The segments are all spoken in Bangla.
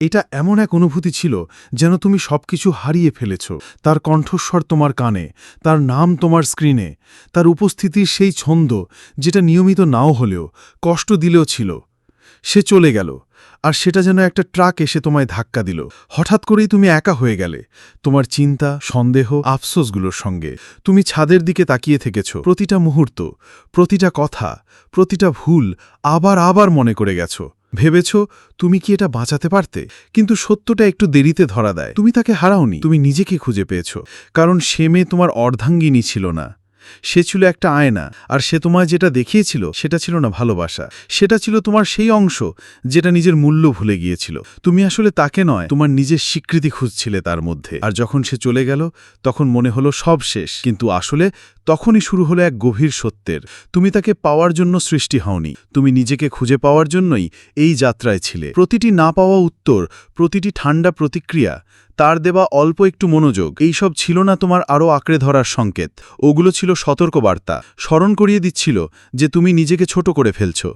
এটা এমন এক অনুভূতি ছিল যেন তুমি সবকিছু হারিয়ে ফেলেছ। তার কণ্ঠস্বর তোমার কানে, তার নাম তোমার স্ক্রিনে, তার উপস্থিতির সেই ছন্দ যেটা নিয়মিত নাও হলেও, কষ্ট দিলেও ছিল। সে চলে গেল, আর সেটা যেন একটা ট্রাক এসে তোমায় ধাক্কা দিল। হঠাৎ করেই তুমি একা হয়ে গেলে, তোমার চিন্তা, সন্দেহ, আফসোসগুলোর সঙ্গে। তুমি ছাদের দিকে তাকিয়ে থেকেছ, প্রতিটা মুহূর্ত, প্রতিটা কথা, প্রতিটা ভুল আবার আবার মনে করে গেছো। ভেবেছ তুমি কি এটা বাঁচাতে পারতে? কিন্তু সত্যটা একটু দেরিতে ধরা দেয়। তুমি তাকে হারাওনি। তুমি নিজেকে খুঁজে পেয়েছ। কারণ সে মেয়ে তোমার অর্ধাঙ্গিনী ছিল না। সে ছিল একটা আয়না, আর সে তোমায় যেটা দেখিয়েছিল সেটা ছিল না ভালোবাসা। সেটা ছিল তোমার সেই অংশ যেটা নিজের মূল্য ভুলে গিয়েছিল। তুমি আসলে তাকে নয়, তোমার নিজের স্বীকৃতি খুঁজছিলে তার মধ্যে। আর যখন সে চলে গেল, তখন মনে হলো সব শেষ। কিন্তু আসলে তখনই শুরু হলো এক গভীর সত্যের। তুমি তাকে পাওয়ার জন্য সৃষ্টি হওনি। তুমি নিজেকে খুঁজে পাওয়ার জন্যই এই যাত্রায় ছিলে। প্রতিটি না পাওয়া উত্তর, প্রতিটি ঠান্ডা প্রতিক্রিয়া তার দেওয়া অল্প একটু মনোযোগ। এইসব ছিল না তোমার আরও আঁকড়ে ধরার সংকেত। ওগুলো ছিল সতর্কবার্তা। স্মরণ করিয়ে দিচ্ছিল যে তুমি নিজেকে ছোট করে ফেলছ।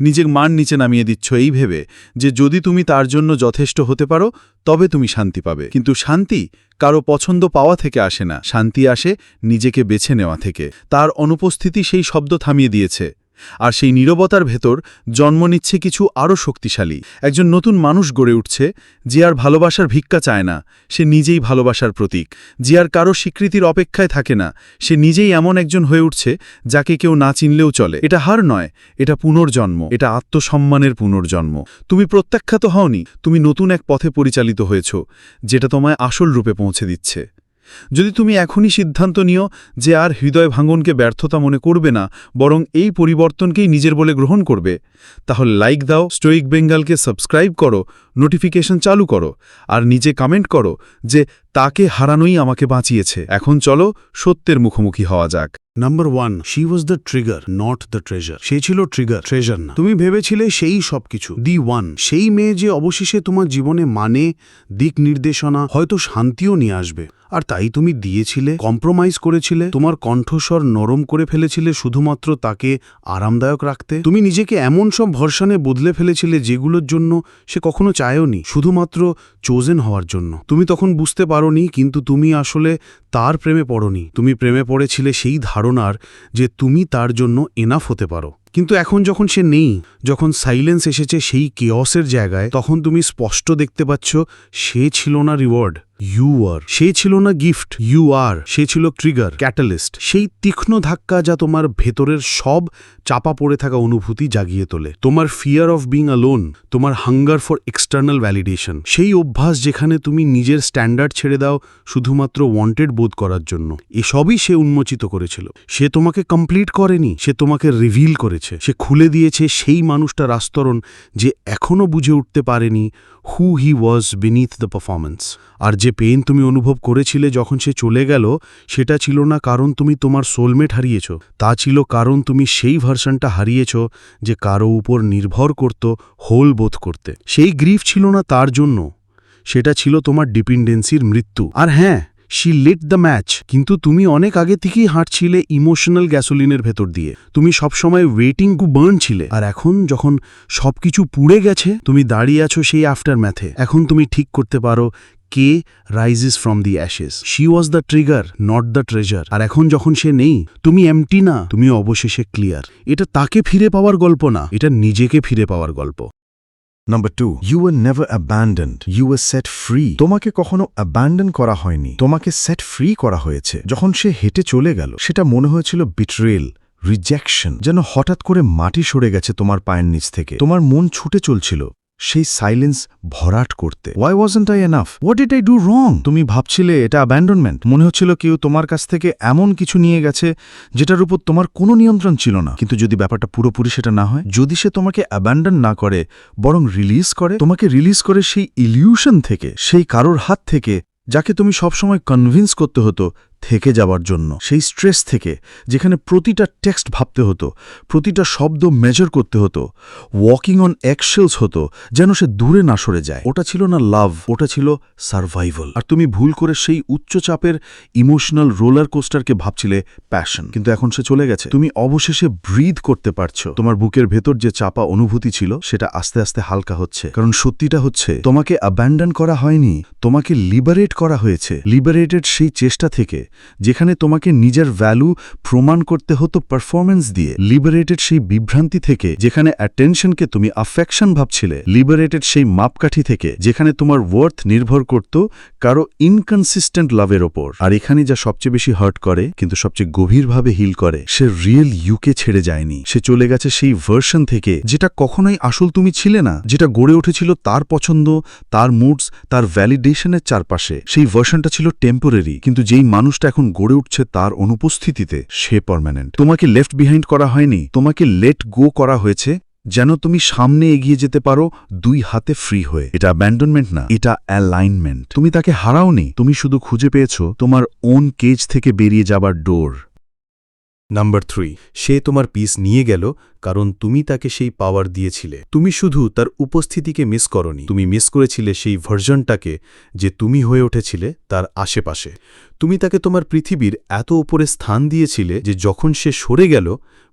নিজের মান নিচে নামিয়ে দিচ্ছ এই ভেবে যে যদি তুমি তার জন্য যথেষ্ট হতে পারো, তবে তুমি শান্তি পাবে। কিন্তু শান্তি কারও পছন্দ পাওয়া থেকে আসে না। শান্তি আসে নিজেকে বেছে নেওয়া থেকে। তার অনুপস্থিতি সেই শব্দ থামিয়ে দিয়েছে। আর সেই নীরবতার ভেতর জন্ম নিচ্ছে কিছু আরও শক্তিশালী। একজন নতুন মানুষ গড়ে উঠছে, যে আর ভালোবাসার ভিক্ষা চায় না, সে নিজেই ভালোবাসার প্রতীক। যে আর কারও স্বীকৃতির অপেক্ষায় থাকে না, সে নিজেই এমন একজন হয়ে উঠছে, যাকে কেউ না চিনলেও চলে। এটা হার নয়, এটা পুনর্জন্ম, এটা আত্মসম্মানের পুনর্জন্ম। তুমি প্রত্যাখ্যাত হওনি, তুমি নতুন এক পথে পরিচালিত হয়েছ, যেটা তোমায় আসল রূপে পৌঁছে দিচ্ছে। যদি তুমি এখনই সিদ্ধান্ত নিও যে আর হৃদয় ভাঙনকে ব্যর্থতা মনে করবে না, বরং এই পরিবর্তনকেই নিজের বলে গ্রহণ করবে, তাহলে লাইক দাও স্টোইক বেঙ্গালকে সাবস্ক্রাইব করো, নোটিফিকেশন চালু করো, আর নিজে কমেন্ট করো যে তাকে হারানোই আমাকে বাঁচিয়েছে। এখন চলো সত্যের মুখোমুখি হওয়া যাক। Number one she was the trigger not the treasure সে ছিল ট্রিগার ট্রেজার না। তুমি ভেবেছিলে সেই সবকিছু। দি ওয়ান সেই মেয়ে যে অবশেষে তোমার জীবনে মানে দিক নির্দেশনা হয়তো শান্তিও নিয়ে আসবে। আর তাই তুমি দিয়েছিলে কম্প্রোমাইজ করেছিলে তোমার কণ্ঠস্বর নরম করে ফেলেছিলে শুধুমাত্র তাকে আরামদায়ক রাখতে। তুমি নিজেকে এমন সব ভরসানে বদলে ফেলেছিলে যেগুলোর জন্য সে কখনো চায়ওনি শুধুমাত্র চোজেন হওয়ার জন্য। তুমি তখন বুঝতে পারোনি, কিন্তু তুমি আসলে তার প্রেমে পড়নি। তুমি প্রেমে পড়েছিলে সেই ধারণার যে তুমি তার জন্য এনাফ হতে পারো। কিন্তু এখন যখন সে নেই, যখন সাইলেন্স এসেছে সেই কেয়সের জায়গায়, তখন তুমি স্পষ্ট দেখতে পাচ্ছ, সে ছিল না রিওয়ার্ড ইউ আর সে ছিল না গিফট ইউ আর সে ছিল ট্রিগার ক্যাটালিস্ট সেই তীক্ষ্ণ ধাক্কা যা তোমার ভেতরের সব চাপা পড়ে থাকা অনুভূতি জাগিয়ে তোলে। তোমার ফিয়ার অফ বিং আলোন তোমার হাঙ্গার ফর এক্সটার্নাল ভ্যালিডেশন সেই অভ্যাস যেখানে তুমি নিজের স্ট্যান্ডার্ড ছেড়ে দাও শুধুমাত্র ওয়ান্টেড বোধ করার জন্য। এসবই সে উন্মোচিত করেছিল। সে তোমাকে কমপ্লিট করেনি, সে তোমাকে রিভিল করেছে। সে খুলে দিয়েছে সেই মানুষটার আস্তরণ যে এখনও বুঝে উঠতে পারেনি who he was beneath the performance আর যে পেইন তুমি অনুভব করেছিলে যখন সে চলে গেল, সেটা ছিল না কারণ তুমি তোমার সোলমেট হারিয়েছ। তা ছিল কারণ তুমি সেই ভার্সনটা হারিয়েছ যে কারও উপর নির্ভর করত হোল বোধ করতে। সেই গ্রিফ ছিল না তার জন্য, সেটা ছিল তোমার ডিপেন্ডেন্সির মৃত্যু। আর হ্যাঁ শি লিট দ্য ম্যাচ কিন্তু তুমি অনেক আগে থেকেই হাঁটছিলে ইমোশনাল গ্যাসোলিনের ভেতর দিয়ে। তুমি সবসময় ওয়েটিং টু বার্ন ছিলে। আর এখন যখন সবকিছু পুড়ে গেছে, তুমি দাঁড়িয়ে আছো সেই আফটার ম্যাথে এখন তুমি ঠিক করতে পারো কে rises from the ashes she was the trigger not the treasure আর এখন যখন সে নেই, তুমি এমটি না, তুমি অবশেষে ক্লিয়ার এটা তাকে ফিরে পাওয়ার গল্প না। এটা নিজেকে ফিরে পাওয়ার গল্প। Number two you are never abandoned you are set free তোমাকে কখনো অ্যাবান্ডন করা হয়নি। তোমাকে সেট ফ্রি করা হয়েছে। যখন সে হেঁটে চলে গেল, সেটা মনে হয়েছিল বিট্রেল রিজেকশন যেন হঠাৎ করে মাটি সরে গেছে তোমার পায়ের নিচ থেকে। তোমার মন ছুটে চলছিল। সেই সাইলেন্স ভরাট করতে। Why wasn't I enough what did I do wrong তুমি ভাবছিলে এটা অ্যাবান্ডনমেন্ট মনে হচ্ছিল কেউ তোমার কাছ থেকে এমন কিছু নিয়ে গেছে যেটার উপর তোমার কোনো নিয়ন্ত্রণ ছিল না। কিন্তু যদি ব্যাপারটা পুরোপুরি সেটা না হয়, যদি সে তোমাকে অ্যাবান্ডন না করে, বরং রিলিজ করে, তোমাকে রিলিজ করে সেই ইলিউশন থেকে, সেই কারোর হাত থেকে, যাকে তুমি সবসময় কনভিন্স করতে হতো থেকে যাওয়ার জন্য। সেই স্ট্রেস থেকে, যেখানে প্রতিটা টেক্সট ভাবতে হতো, প্রতিটা শব্দ মেজার করতে হতো ওয়াকিং অন অ্যাকশেলস হতো, যেন সে দূরে না সরে যায়। ওটা ছিল না লাভ ওটা ছিল সার্ভাইভাল আর তুমি ভুল করে সেই উচ্চচাপের ইমোশনাল রোলার কোস্টারকে ভাবছিলে প্যাশন কিন্তু এখন সে চলে গেছে। তুমি অবশেষে ব্রিদ করতে পারছ। তোমার বুকের ভেতর যে চাপা অনুভূতি ছিল, সেটা আস্তে আস্তে হালকা হচ্ছে। কারণ সত্যিটা হচ্ছে, তোমাকে অ্যাব্যান্ডন করা হয়নি, তোমাকে লিবারেট করা হয়েছে। লিবারেটেড সেই চেষ্টা থেকে যেখানে তোমাকে নিজের ভ্যালু প্রমাণ করতে হতো পারফরমেন্স দিয়ে। লিবারেটেড সেই বিভ্রান্তি থেকে, যেখানে অ্যাটেনশনকে তুমি আফেকশন ভাবছিলে। লিবারেটেড সেই মাপকাঠি থেকে, যেখানে তোমার ওয়ার্থ নির্ভর করত কারও ইনকনসিস্টেন্ট লাভের ওপর। আর এখানে যা সবচেয়ে বেশি হার্ট করে, কিন্তু সবচেয়ে গভীরভাবে হিল করে, সে রিয়েল ইউকে ছেড়ে যায়নি। সে চলে গেছে সেই ভার্সন থেকে, যেটা কখনোই আসল তুমি ছিলে না, যেটা গড়ে উঠেছিল তার পছন্দ, তার মুডস তার ভ্যালিডেশনের চারপাশে। সেই ভার্সনটা ছিল টেম্পোরারি কিন্তু যেই মানুষটা এখন গড়ে উঠছে তার অনুপস্থিতিতে, সে পারমানেন্ট তোমাকে লেফট বিহাইন্ড করা হয়নি, তোমাকে লেট গো করা হয়েছে, যেন তুমি সামনে এগিয়ে যেতে পারো দুই হাতে ফ্রি হয়ে। এটা অ্যাব্যান্ডনমেন্ট না, এটা অ্যালাইনমেন্ট তুমি তাকে হারাওনি, তুমি শুধু খুঁজে পেয়েছ তোমার ওন কেজ থেকে বেরিয়ে যাবার ডোর নাম্বার থ্রি সে তোমার পিস নিয়ে গেল, কারণ তুমি তাকে সেই পাওয়ার দিয়েছিলে। তুমি শুধু তার উপস্থিতিকে মিস করনি। তুমি মিস করেছিলে সেই ভার্জনটাকে যে তুমি হয়ে উঠেছিলে তার আশেপাশে। তুমি তাকে তোমার পৃথিবীর এত উপরে স্থান দিয়েছিলে যে যখন সে সরে গেল,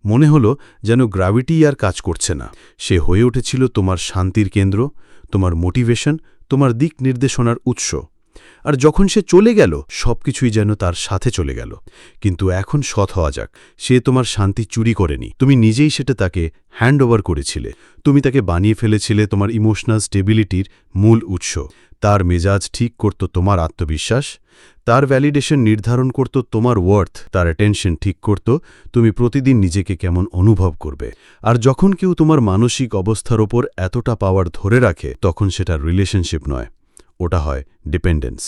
মনে হলো যেন গ্র্যাভিটি আর কাজ করছে না। সে হয়ে উঠেছিল তোমার শান্তির কেন্দ্র, তোমার মোটিভেশন তোমার দিক নির্দেশনার উৎস। আর যখন সে চলে গেল, সবকিছুই যেন তার সাথে চলে গেল। কিন্তু এখন সৎ হওয়া যাক। সে তোমার শান্তি চুরি করেনি। তুমি নিজেই সেটা তাকে হ্যান্ড ওভার করেছিলে। তুমি তাকে বানিয়ে ফেলেছিলে তোমার ইমোশনাল স্টেবিলিটির মূল উৎস। তার মেজাজ ঠিক করত তোমার আত্মবিশ্বাস। তার ভ্যালিডেশন নির্ধারণ করত তোমার ওয়ার্থ তার অ্যাটেনশন ঠিক করত তুমি প্রতিদিন নিজেকে কেমন অনুভব করবে। আর যখন কেউ তোমার মানসিক অবস্থার ওপর এতটা পাওয়ার ধরে রাখে, তখন সেটা রিলেশনশিপ নয়। ওটা হয় ডিপেন্ডেন্স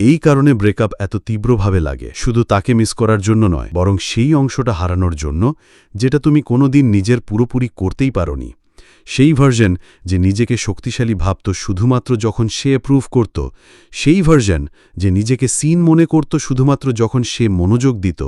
এই কারণে ব্রেকআপ এত তীব্রভাবে লাগে, শুধু তাকে মিস করার জন্য নয়, বরং সেই অংশটা হারানোর জন্য, যেটা তুমি কোনোদিন নিজের পুরোপুরি করতেই পারোনি। সেই ভার্জন যে নিজেকে শক্তিশালী ভাবত শুধুমাত্র যখন সে অ্যাপ্রুভ করত, সেই ভার্জন যে নিজেকে সিন মনে করত শুধুমাত্র যখন সে মনোযোগ দিত,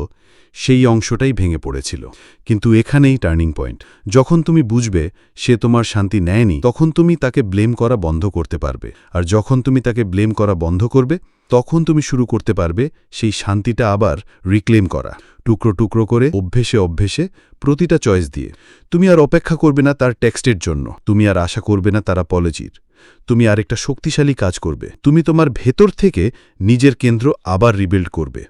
সেই অংশটাই ভেঙে পড়েছিল। কিন্তু এখানেই টার্নিং পয়েন্ট যখন তুমি বুঝবে সে তোমার শান্তি নেয়নি, তখন তুমি তাকে ব্লেম করা বন্ধ করতে পারবে। আর যখন তুমি তাকে ব্লেম করা বন্ধ করবে তখন তুমি শুরু করতে পারবে সেই শান্তিটা আবার রিক্লেম করা। টুকরো টুকরো করে, অভ্যেসে অভ্যেসে, প্রতিটা চয়েস দিয়ে। তুমি আর অপেক্ষা করবে না তার টেক্সটের জন্য। তুমি আর আশা করবে না তার অপলজির তুমি আরেকটা শক্তিশালী কাজ করবে। তুমি তোমার ভেতর থেকে নিজের কেন্দ্র আবার রিবিল্ড করবে।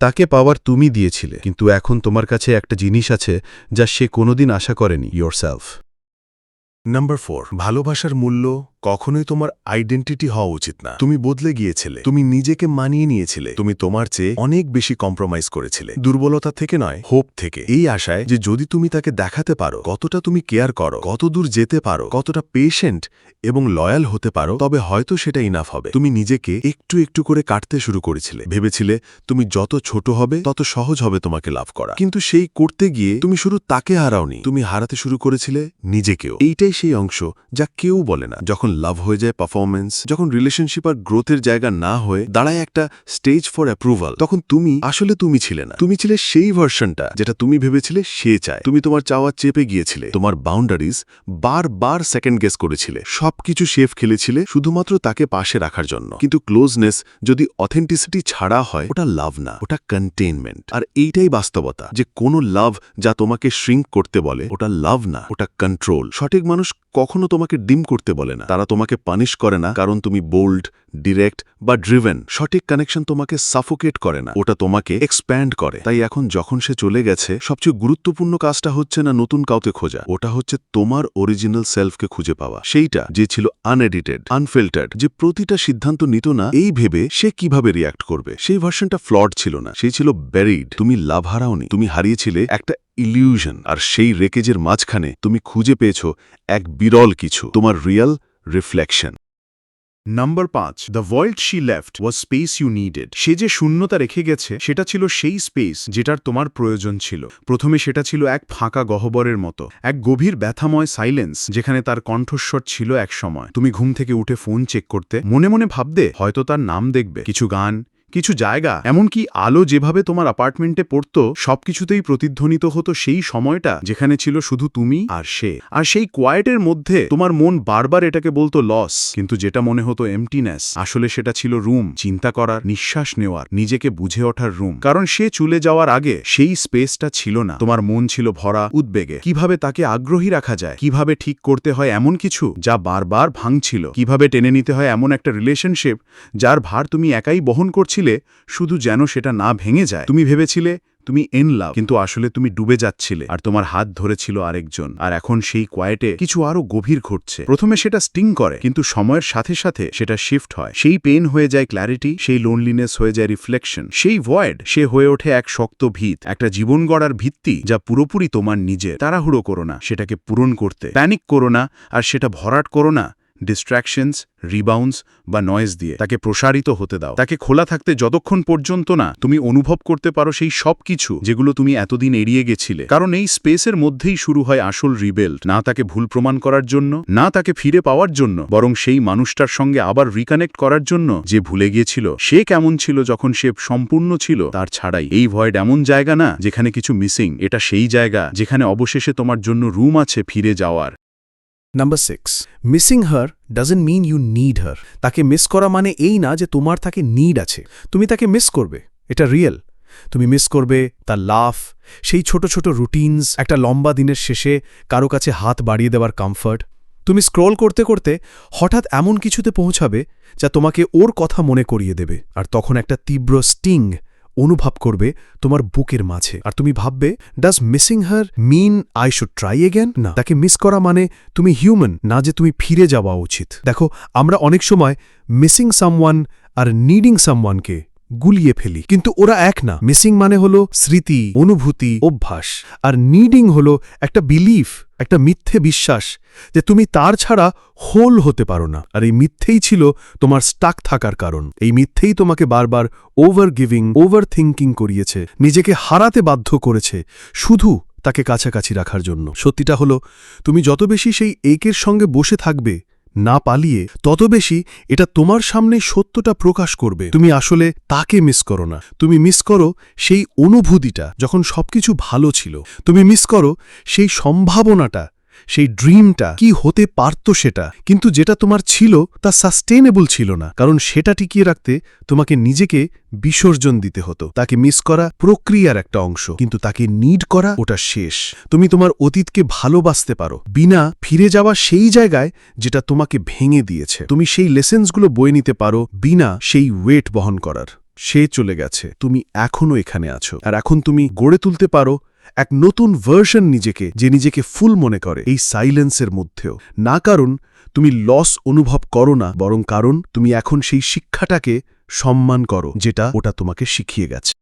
তাকে পাওয়ার তুমি দিয়েছিলে, কিন্তু এখন তোমার কাছে একটা জিনিস আছে যা সে কোনোদিন আশা করেনি, yourself. নাম্বার ফোর ভালোবাসার মূল্য কখনোই তোমার আইডেন্টিটি হওয়া উচিত না। তুমি বদলে গিয়েছিলে। তুমি নিজেকে মানিয়ে নিয়েছিলে। তুমি তোমার চেয়ে অনেক বেশি কম্প্রোমাইজ করেছিলে। দুর্বলতা থেকে নয় হোপ থেকে। এই আশায় যে যদি তুমি তাকে দেখাতে পারো, কতটা তুমি কেয়ার করো কত দূর যেতে পারো, কতটা পেশেন্ট এবং লয়াল হতে পারো, তবে হয়তো সেটা ইনাফ হবে। তুমি নিজেকে একটু একটু করে কাটতে শুরু করেছিলে। ভেবেছিলে তুমি যত ছোট হবে, তত সহজ হবে তোমাকে লাভ করা। কিন্তু সেই করতে গিয়ে তুমি শুধু তাকে হারাওনি, তুমি হারাতে শুরু করেছিলে নিজেকেও। এইটাই সেই অংশ যা কেউ বলে না। যখন লাভ হয়ে যায় পারফরমেন্স যখন রিলেশনশিপ আর গ্রোথের জায়গা না হয়ে দাঁড়ায় একটা স্টেজ ফর অ্যাপ্রুভাল তখন তুমি, আসলে তুমি ছিলে না। তুমি ছিলে সেই ভার্সনটা যেটা তুমি ভেবেছিলে সে চায়। তুমি তোমার চাওয়া চেপে গিয়েছিলে। তোমার বাউন্ডারিজ বার বার সেকেন্ড গেস করেছিলে। সবকিছু শেফ খেলেছিলে শুধুমাত্র তাকে পাশে রাখার জন্য। কিন্তু ক্লোজনেস যদি অথেন্টিসিটি ছাড়া হয়, ওটা লাভ না, ওটা কন্টেইনমেন্ট আর এইটাই বাস্তবতা যে কোনো লাভ যা তোমাকে শ্রিঙ্ক করতে বলে, ওটা লাভ না, ওটা কন্ট্রোল সঠিক মানুষ কখনো তোমাকে ডিম করতে বলে না। তারা তোমাকে পানিশ করে না কারণ তুমি বোল্ড ডিরেক্ট বা ড্রিভেন সঠিক কানেকশন তোমাকে সাফোকেট করে না। ওটা তোমাকে এক্সপ্যান্ড করে। তাই এখন যখন সে চলে গেছে, সবচেয়ে গুরুত্বপূর্ণ কাজটা হচ্ছে না নতুন কাউকে খোঁজা। ওটা হচ্ছে তোমার অরিজিনাল সেলফকে খুঁজে পাওয়া। সেইটা যে ছিল আনএডিটেড আনফিল্টার্ড যে প্রতিটা সিদ্ধান্ত নিত না, এই ভেবে সে কীভাবে রিয়াক্ট করবে? সেই ভার্সনটা ফ্লড ছিল না। সেই ছিল ব্যারিড তুমি লাভ হারাওনি তুমি হারিয়েছিলে একটা ইলিউশন আর সেই রেকেজের মাঝখানে তুমি খুঁজে পেয়েছ এক বিরল কিছু। তোমার রিয়াল রিফ্লেকশন নাম্বার পাঁচ the world she left was space you needed সে যে শূন্যতা রেখে গেছে, সেটা ছিল সেই স্পেস যেটার তোমার প্রয়োজন ছিল। প্রথমে সেটা ছিল এক ফাঁকা গহ্বরের মতো, এক গভীর ব্যথাময় সাইলেন্স যেখানে তার কণ্ঠস্বর ছিল এক সময়। তুমি ঘুম থেকে উঠে ফোন চেক করতে, মনে মনে ভাবতে হয়তো তার নাম দেখবে, কিছু গান কিছু জায়গা, এমনকি আলো যেভাবে তোমার অ্যাপার্টমেন্টে পড়তো, সবকিছুতেই প্রতিধ্বনিত হতো সেই সময়টা যেখানে ছিল শুধু তুমি আর সে। আর সেই কোয়াইটের মধ্যে তোমার মন বারবার এটাকে বলতো লস কিন্তু যেটা মনে হতো এমটিনেস আসলে সেটা ছিল রুম চিন্তা করার, নিঃশ্বাস নেওয়ার, নিজেকে বুঝে ওঠার রুম কারণ সে চলে যাওয়ার আগে সেই স্পেসটা ছিল না। তোমার মন ছিল ভরা, উদ্বেগে। কীভাবে তাকে আগ্রহী রাখা যায়? কীভাবে ঠিক করতে হয় এমন কিছু যা বারবার ভাঙছিল? কীভাবে টেনে নিতে হয় এমন একটা রিলেশনশিপ যার ভার তুমি একাই বহন করছিলে? শুধু যেন সেটা না ভেঙে যায়? তুমি ভেবেছিলে তুমি এন লাভ কিন্তু আসলে তুমি ডুবে যাচ্ছিলে, আর তোমার হাত ধরেছিল আরেকজন, আর এখন সেই কোয়েটে কিছু আরও গভীর ঘটছে। প্রথমে সেটা স্টিং করে, কিন্তু সময়ের সাথে সাথে সেটা শিফট হয়। সেই পেন হয়ে যায় ক্ল্যারিটি সেই লোনলিনেস হয়ে যায় রিফ্লেকশন সেই ভয়েড সে হয়ে ওঠে এক শক্ত ভিত, একটা জীবন গড়ার ভিত্তি যা পুরোপুরি তোমার নিজের। তাড়াহুড়ো করো না, সেটাকে পূরণ করতে। প্যানিক করো না, আর সেটা ভরাট করো না ডিস্ট্র্যাকশনস রিবাউন্স বা নয়েজ দিয়ে তাকে প্রসারিত হতে দাও। তাকে খোলা থাকতে যতক্ষণ পর্যন্ত না তুমি অনুভব করতে পারো সেই সব কিছু যেগুলো তুমি এতদিন এড়িয়ে গেছিলে। কারণ এই স্পেসের মধ্যেই শুরু হয় আসল রিবেল্ট না তাকে ভুল প্রমাণ করার জন্য, না তাকে ফিরে পাওয়ার জন্য, বরং সেই মানুষটার সঙ্গে আবার রিকানেক্ট করার জন্য যে ভুলে গিয়েছিল, সে কেমন ছিল যখন সে সম্পূর্ণ ছিল তার ছাড়াই। এই ভয়েড এমন জায়গা না যেখানে কিছু মিসিং এটা সেই জায়গা যেখানে অবশেষে তোমার জন্য রুম আছে ফিরে যাওয়ার। Number six missing her doesn't mean you need her তাকে মিস করা মানে এই না যে তোমার তাকে নিড আছে। তুমি তাকে মিস করবে, এটা রিয়েল তুমি মিস করবে তার লাফ সেই ছোট ছোট রুটিনস একটা লম্বা দিনের শেষে কারও কাছে হাত বাড়িয়ে দেওয়ার কমফর্ট তুমি স্ক্রল করতে করতে হঠাৎ এমন কিছুতে পৌঁছাবে যা তোমাকে ওর কথা মনে করিয়ে দেবে, আর তখন একটা তীব্র স্টিং অনুভব করবে তোমার বুকের মাঝে। আর তুমি ভাববে does missing her mean I should try again না, তাকে মিস করা মানে তুমি হিউম্যান না যে তুমি ফিরে যাওয়া উচিত। দেখো, আমরা অনেক সময় মিসিং সামওয়ান আর নিডিং সামওয়ানকে গুলিয়ে ফেলি। কিন্তু ওরা এক না। মিসিং মানে হলো স্মৃতি, অনুভূতি, অভ্যাস। আর নিডিং হলো একটা বিলিফ একটা মিথ্যে বিশ্বাস যে তুমি তার ছাড়া হোল হতে পারো না। আর এই মিথ্যেই ছিল তোমার স্টাক থাকার কারণ। এই মিথ্যেই তোমাকে বারবার ওভার গিভিং ওভার থিঙ্কিং করিয়েছে। নিজেকে হারাতে বাধ্য করেছে শুধু তাকে কাছাকাছি রাখার জন্য। সত্যিটা হলো, তুমি যত বেশি সেই একের সঙ্গে বসে থাকবে না পালিয়ে, তত বেশি এটা তোমার সামনে সত্যটা প্রকাশ করবে। তুমি আসলে তাকে মিস করো না। তুমি মিস করো সেই অনুভূতিটা যখন সবকিছু ভালো ছিল। তুমি মিস করো সেই সম্ভাবনাটা সেই ড্রিমটা কি হতে পারত সেটা? কিন্তু যেটা তোমার ছিল, তা সাস্টেনেবল ছিল না। কারণ সেটা টিকিয়ে রাখতে তোমাকে নিজেকে বিসর্জন দিতে হতো। তাকে মিস করা প্রক্রিয়ার একটা অংশ, কিন্তু তাকে নিড করা ওটা শেষ। তুমি তোমার অতীতকে ভালোবাসতে পারো। বিনা ফিরে যাওয়া সেই জায়গায় যেটা তোমাকে ভেঙে দিয়েছে। তুমি সেই লেসেন্সগুলো বয়ে নিতে পারো বিনা সেই ওয়েট বহন করার। সে চলে গেছে। তুমি এখনও এখানে আছো। আর এখন তুমি গড়ে তুলতে পারো এক নতুন ভার্সন নিজেকে, যে নিজেকে ফুল মনে করে, এই সাইলেন্সের মধ্যেও। না কারণ তুমি লস অনুভব করো না, বরং কারণ তুমি এখন সেই শিক্ষাটাকে সম্মান করো, যেটা ওটা তোমাকে শিখিয়ে গেছে।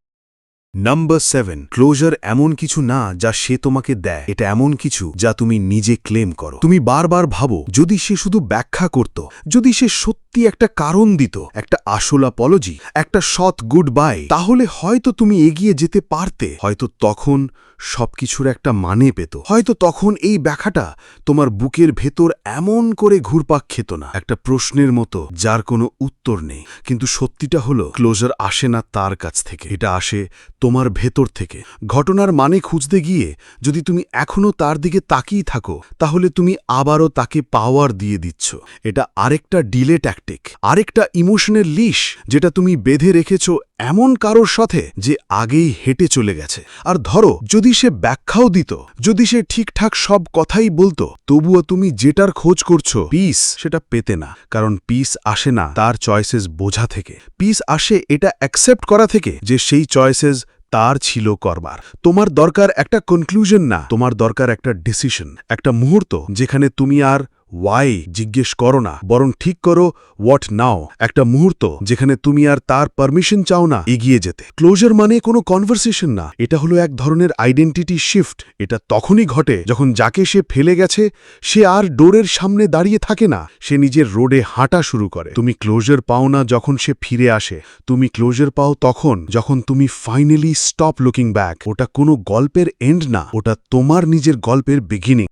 নাম্বার সেভেন ক্লোজার এমন কিছু না যা সে তোমাকে দেয়। এটা এমন কিছু যা তুমি নিজে ক্লেম করো। তুমি বারবার ভাবো, যদি সে শুধু ব্যাখ্যা করত, যদি সে সত্যি একটা কারণ দিত, একটা আসল অ্যাপলজি একটা সৎ গুড বাই তাহলে হয়তো তুমি এগিয়ে যেতে পারতে। হয়তো তখন সবকিছুর একটা মানে পেত। হয়তো তখন এই ব্যাখ্যাটা তোমার বুকের ভেতর এমন করে ঘুরপাক খেত না। একটা প্রশ্নের মতো, যার কোনো উত্তর নেই। কিন্তু সত্যিটা হলো, ক্লোজার আসে না তার কাছ থেকে। এটা আসে তোমার ভেতর থেকে। ঘটনার মানে খুঁজতে গিয়ে যদি তুমি এখনও তার দিকে তাকিয়ে থাকো, তাহলে তুমি আবারও তাকে পাওয়ার দিয়ে দিচ্ছ। এটা আরেকটা ডিলে ট্যাকটিক আরেকটা ইমোশনের লিশ যেটা তুমি বেঁধে রেখেছ এমন কারোর সাথে যে আগেই হেঁটে চলে গেছে। আর ধরো, যদি সে ব্যাখ্যাও দিত, যদি সে ঠিকঠাক সব কথাই বলতো, তবুও তুমি যেটার খোঁজ করছ পিস সেটা পেতে না। কারণ পিস আসে না তার চয়েসেস বোঝা থেকে। পিস আসে এটা অ্যাকসেপ্ট করা থেকে যে সেই চয়েসেস তার ছিল করবার। তোমার দরকার একটা কনক্লুশন না, তোমার দরকার একটা ডিসিশন একটা মুহূর্ত, যেখানে তুমি আর ওয়াই জিজ্ঞেস করো না। বরং ঠিক করো হোয়াট নাও একটা মুহূর্ত যেখানে তুমি আর তার পারমিশন চাও না এগিয়ে যেতে। ক্লোজার মানে কোনো কনভারসেশন না। এটা হলো এক ধরনের আইডেন্টিটি শিফট এটা তখনই ঘটে যখন যাকে সে ফেলে গেছে, সে আর ডোরের সামনে দাঁড়িয়ে থাকে না। সে নিজের রোডে হাঁটা শুরু করে। তুমি ক্লোজার পাও না যখন সে ফিরে আসে। তুমি ক্লোজার পাও তখন যখন তুমি ফাইনালি স্টপ লুকিং ব্যাক ওটা কোনো গল্পের এন্ড না। ওটা তোমার নিজের গল্পের বিগিনিং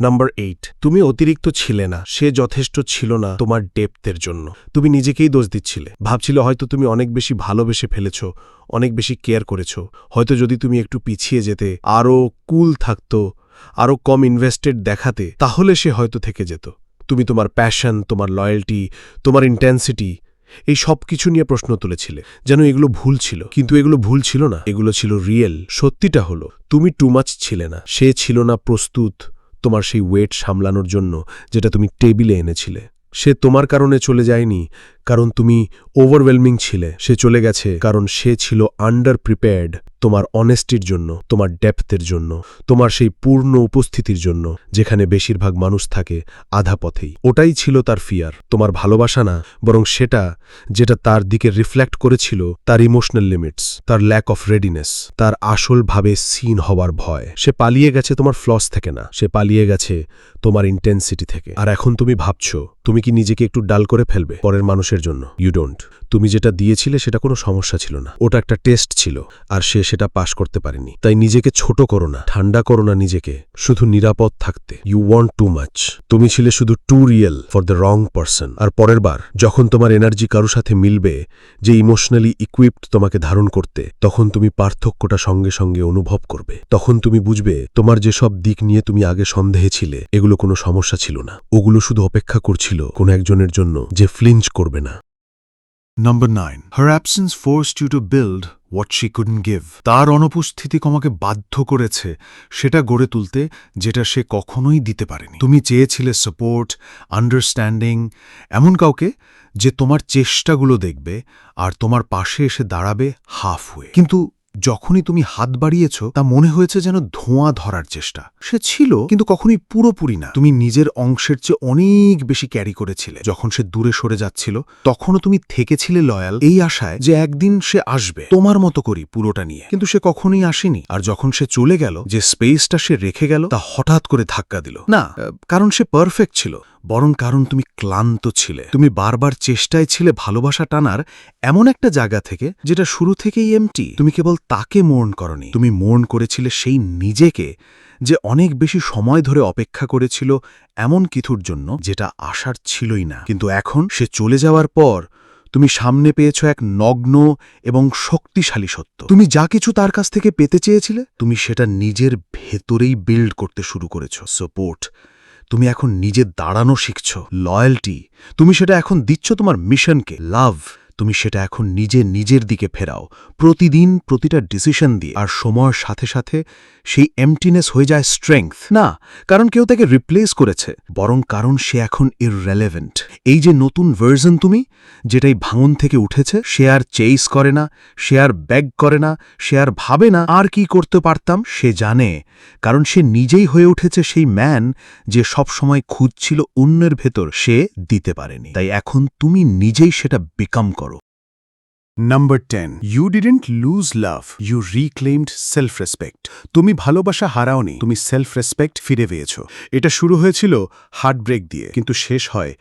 নাম্বার এইট তুমি অতিরিক্ত ছিলে না, সে যথেষ্ট ছিল না তোমার ডেপথের জন্য। তুমি নিজেকেই দোষ দিচ্ছিলে। ভাবছিলে হয়তো তুমি অনেক বেশি ভালোবেসে ফেলেছ, অনেক বেশি কেয়ার করেছ। হয়তো যদি তুমি একটু পিছিয়ে যেতে, আরও কুল থাকতো, আরও কম ইনভেস্টেড দেখাতে, তাহলে সে হয়তো থেকে যেত। তুমি তোমার প্যাশন তোমার লয়্যালটি তোমার ইন্টেন্সিটি এই সব কিছু নিয়ে প্রশ্ন তুলেছিলে, যেন এগুলো ভুল ছিল। কিন্তু এগুলো ভুল ছিল না, এগুলো ছিল রিয়েল সত্যিটা হলো, তুমি টু মাচ ছিলে না, সে ছিল না প্রস্তুত। তোমার সেই ওয়েট সামলানোর জন্য যেটা তুমি টেবিলে এনেছিলে। সে তোমার কারণে চলে যায়নি। কারণ তুমি ওভারওয়েলমিং ছিলে। সে চলে গেছে কারণ সে ছিল আন্ডার প্রিপেয়ার্ড তোমার অনেস্টির জন্য, তোমার ডেপথের জন্য, তোমার সেই পূর্ণ উপস্থিতির জন্য, যেখানে বেশিরভাগ মানুষ থাকে আধা পথেই। ওটাই ছিল তার ফিয়ার তোমার ভালোবাসা না, বরং সেটা যেটা তার দিকে রিফ্লেক্ট করেছিল, তার ইমোশনাল লিমিটস তার ল্যাক অফ রেডিনেস তার আসলভাবে সিন হওয়ার ভয়। সে পালিয়ে গেছে তোমার ফ্লস থেকে না, সে পালিয়ে গেছে তোমার ইন্টেন্সিটি থেকে। আর এখন তুমি ভাবছ, তুমি কি নিজেকে একটু ডাল করে ফেলবে? পরের মানুষের জন্য। ইউ ডোন্ট তুমি যেটা দিয়েছিলে সেটা কোনো সমস্যা ছিল না। ওটা একটা টেস্ট ছিল, আর সে সেটা পাশ করতে পারেনি। তাই নিজেকে ছোট করো না, ঠান্ডা করো না নিজেকে, শুধু নিরাপদ থাকতে। ইউ ওয়ান্ট টু মাচ তুমি ছিলে শুধু too real for the wrong person আর পরের বার, যখন তোমার এনার্জি কারও সাথে মিলবে, যে ইমোশনালি ইকুইপড তোমাকে ধারণ করতে, তখন তুমি পার্থক্যটা সঙ্গে সঙ্গে অনুভব করবে। তখন তুমি বুঝবে, তোমার যেসব দিক নিয়ে তুমি আগে সন্দেহে ছিলে, এগুলো কোনো সমস্যা ছিল না। ওগুলো শুধু অপেক্ষা করছিল কোনো একজনের জন্য, যে ফ্লিঞ্চ করবে number nine her absence forced you to build what she couldn't give তার অনুপস্থিতি তোমাকে বাধ্য করেছে, সেটা গড়ে তুলতে যেটা সে কখনোই দিতে পারেনি। তুমি চেয়েছিলে সাপোর্ট আন্ডারস্ট্যান্ডিং এমন কাউকে যে তোমার চেষ্টাগুলো দেখবে আর তোমার পাশে এসে দাঁড়াবে হাফ হয়ে কিন্তু যখনই তুমি হাত বাড়িয়েছ, তা মনে হয়েছে যেন ধোঁয়া ধরার চেষ্টা। সে ছিল, কিন্তু কখনোই পুরোপুরি না। তুমি নিজের অংশের চেয়ে অনেক বেশি ক্যারি করেছিলে। যখন সে দূরে সরে যাচ্ছিল, তখনও তুমি থেকেছিলে লয়াল এই আশায় যে একদিন সে আসবে। তোমার মতো করি পুরোটা নিয়ে। কিন্তু সে কখনোই আসেনি। আর যখন সে চলে গেল, যে স্পেসটা সে রেখে গেল, তা হঠাৎ করে ধাক্কা দিল। না কারণ সে পারফেক্ট ছিল। বরং কারণ তুমি ক্লান্ত ছিলে। তুমি বারবার চেষ্টায় ছিলে ভালোবাসা টানার এমন একটা জায়গা থেকে, যেটা শুরু থেকেই এমটি তুমি কেবল তাকে মোর্ন করনি। তুমি মোর্ন করেছিলে সেই নিজেকে, যে অনেক বেশি সময় ধরে অপেক্ষা করেছিল এমন কিছুর জন্য, যেটা আসার ছিলই না। কিন্তু এখন সে চলে যাওয়ার পর, তুমি সামনে পেয়েছ এক নগ্ন এবং শক্তিশালী সত্য। তুমি যা কিছু তার কাছ থেকে পেতে চেয়েছিলে, তুমি সেটা নিজের ভেতরেই বিল্ড করতে শুরু করেছ। সাপোর্ট তুমি এখন নিজে দাঁড়ানো শিখছ লয়্যালটি তুমি সেটা এখন দিচ্ছ তোমার মিশনকে লাভ তুমি সেটা এখন নিজে নিজের দিকে ফেরাও। প্রতিদিন প্রতিটা ডিসিশন দিয়ে। আর সময়ের সাথে সাথে সেই এমটিনেস হয়ে যায় স্ট্রেংথ না, কারণ কেউ তাকে রিপ্লেস করেছে, বরং কারণ সে এখন ইররেলেভেন্ট এই যে নতুন ভার্জন তুমি, যেটাই ভাঙন থেকে উঠেছে, সে আর চেইস করে না, সে আর ব্যাগ করে না, সে আর ভাবে না আর কি করতে পারতাম, সে জানে। কারণ সে নিজেই হয়ে উঠেছে সেই ম্যান যে সব সময় খুঁজছিল অন্যের ভেতর, সে দিতে পারেনি। তাই এখন তুমি নিজেই সেটা বিকাম করো। Number ten you didn't lose love you reclaimed self respect তুমি ভালোবাসা হারাওনি। তুমি সেলফ রেসপেক্ট ফিরে পেয়েছ। এটা শুরু হয়েছিল হার্ট ব্রেক দিয়ে, কিন্তু শেষ হয়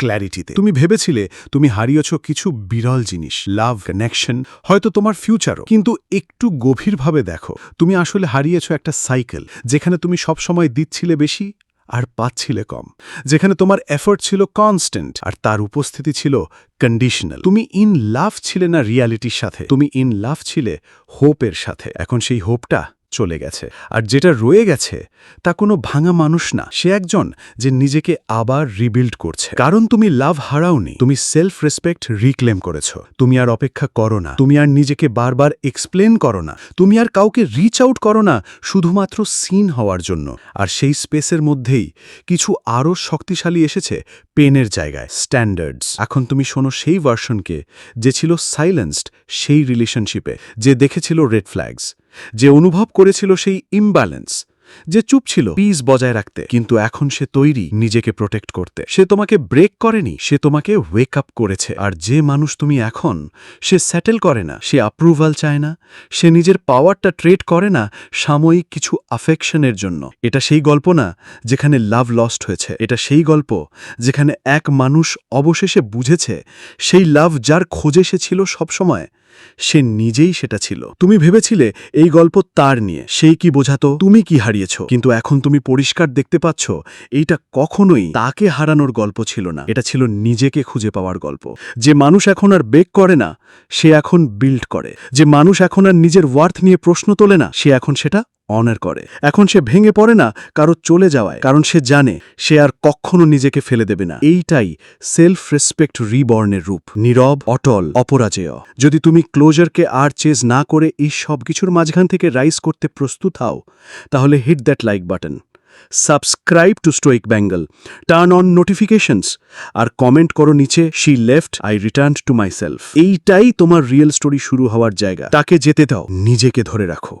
ক্ল্যারিটিতে তুমি ভেবেছিলে তুমি হারিয়েছ কিছু বিরল জিনিস লাভ কানেকশন হয়তো তোমার ফিউচারও কিন্তু একটু গভীরভাবে দেখো, তুমি আসলে হারিয়েছ একটা সাইকেল যেখানে তুমি সবসময় দিচ্ছিলে বেশি আর পাচ্ছিলে কম। যেখানে তোমার এফোর্ট ছিল কনস্ট্যান্ট আর তার উপস্থিতি ছিল কন্ডিশনাল তুমি ইন লাভ ছিলে না রিয়ালিটির সাথে, তুমি ইন লাভ ছিলে হোপের সাথে। এখন সেই হোপটা চলে গেছে। আর যেটা রয়ে গেছে, তা কোনো ভাঙা মানুষ না। সে একজন যে নিজেকে আবার রিবিল্ড করছে। কারণ তুমি লাভ হারাওনি, তুমি সেলফ রেসপেক্ট রিক্লেম করেছ। তুমি আর অপেক্ষা করো না, তুমি আর নিজেকে বারবার এক্সপ্লেন করো না। তুমি আর কাউকে রিচ আউট করো না, শুধুমাত্র সিন হওয়ার জন্য। আর সেই স্পেসের মধ্যেই কিছু আরও শক্তিশালী এসেছে পেনের জায়গায় স্ট্যান্ডার্ডস এখন তুমি শোনো সেই ভার্সনকে যে ছিল সাইলেন্সড সেই রিলেশনশিপে যে দেখেছিল রেড ফ্ল্যাগস যে অনুভব করেছিল সেই ইমব্যালেন্স যে চুপ ছিল পিস বজায় রাখতে, কিন্তু এখন সে তৈরি নিজেকে প্রোটেক্ট করতে। সে তোমাকে ব্রেক করেনি, সে তোমাকে ওয়েক আপ করেছে। আর যে মানুষ তুমি এখন, সে সেটেল করে না, সে অ্যাপ্রুভাল চায় না, সে নিজের পাওয়ারটা ট্রেড করে না সাময়িক কিছু আফেকশনের জন্য। এটা সেই গল্প না যেখানে লাভ লস্ট হয়েছে। এটা সেই গল্প যেখানে এক মানুষ অবশেষে বুঝেছে, সেই লাভ যার খোঁজে সে ছিল সবসময় সে নিজেই সেটা ছিল। তুমি ভেবেছিলে, এই গল্প তার নিয়ে, সেই কি বোঝাতো, তুমি কি হারিয়েছ? কিন্তু এখন তুমি পরিষ্কার দেখতে পাচ্ছ, এইটা কখনোই তাকে হারানোর গল্প ছিল না। এটা ছিল নিজেকে খুঁজে পাওয়ার গল্প। যে মানুষ এখন আর বেক করে না, সে এখন বিল্ড করে। যে মানুষ এখন আর নিজের ওয়ার্থ নিয়ে প্রশ্ন তোলে না, সে এখন সেটা অনার করে। এখন সে ভেঙে পড়ে না, কারও চলে যাওয়ায়। কারণ সে জানে, সে আর কখনো নিজেকে ফেলে দেবে না। এইটাই সেলফ রেসপেক্ট রিবর্নের রূপ। নীরব, অটল, অপরাজেয়। যদি তুমি ক্লোজারকে আর চেজ না করে এই সব কিছুর মাঝখান থেকে রাইজ করতে প্রস্তুত হও, তাহলে hit that like button subscribe to stoic Bengal turn on notifications R comment করো নিচে she left I return to my self এইটাই তোমার রিয়েল স্টোরি শুরু হওয়ার জায়গা। তাকে যেতে দাও, নিজেকে ধরে রাখো।